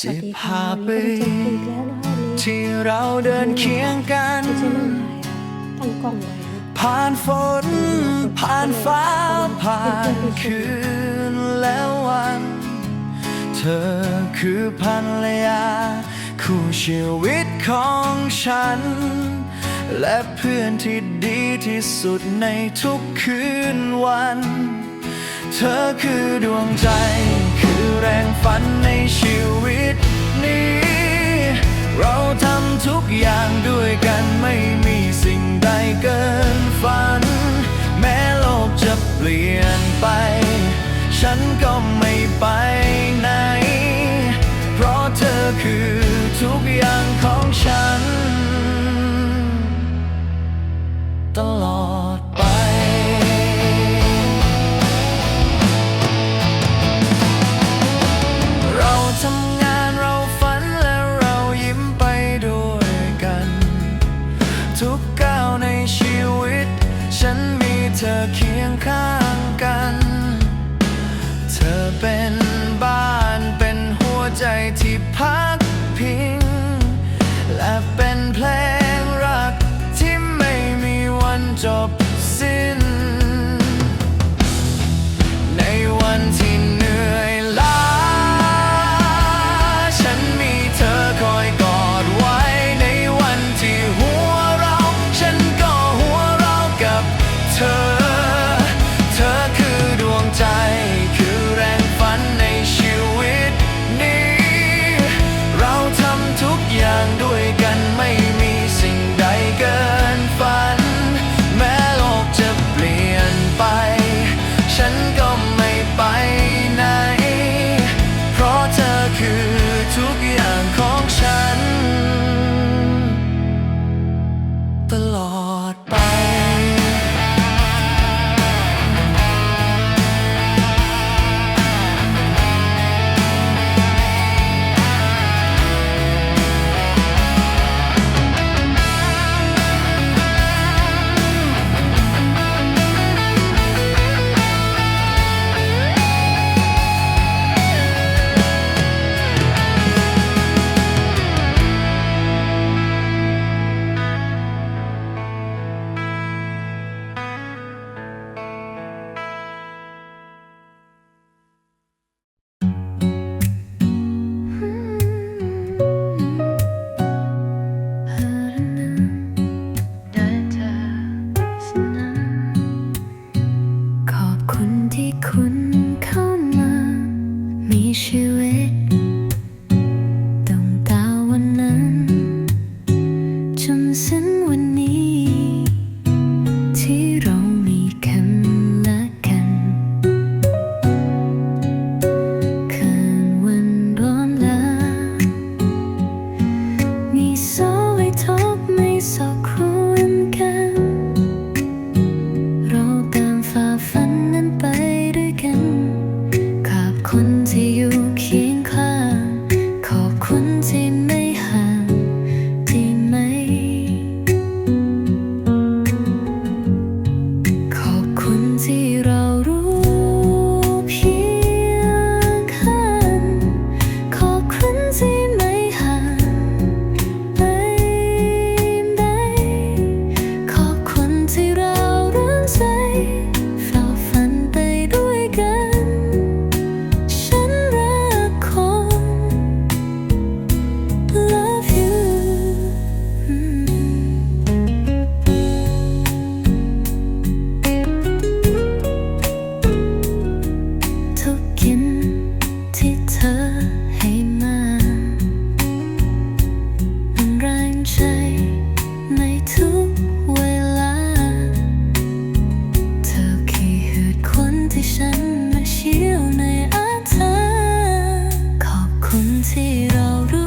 สิบห้าปีที่เราเดินเคียงกันตั้งกล้องไว้ผ่านฝน ผ่านฟ้า ผ่านคืนแล้ววัน เธอคือภรรยา คู่ชีวิตของฉัน และเพื่อนที่ดีที่สุดในทุกคืนวัน เธอคือดวงใจคือแรง ปลี่ยนไป ฉันก็ไม่ไป plan. คุณเข้ามา มีชีวิต เรารู้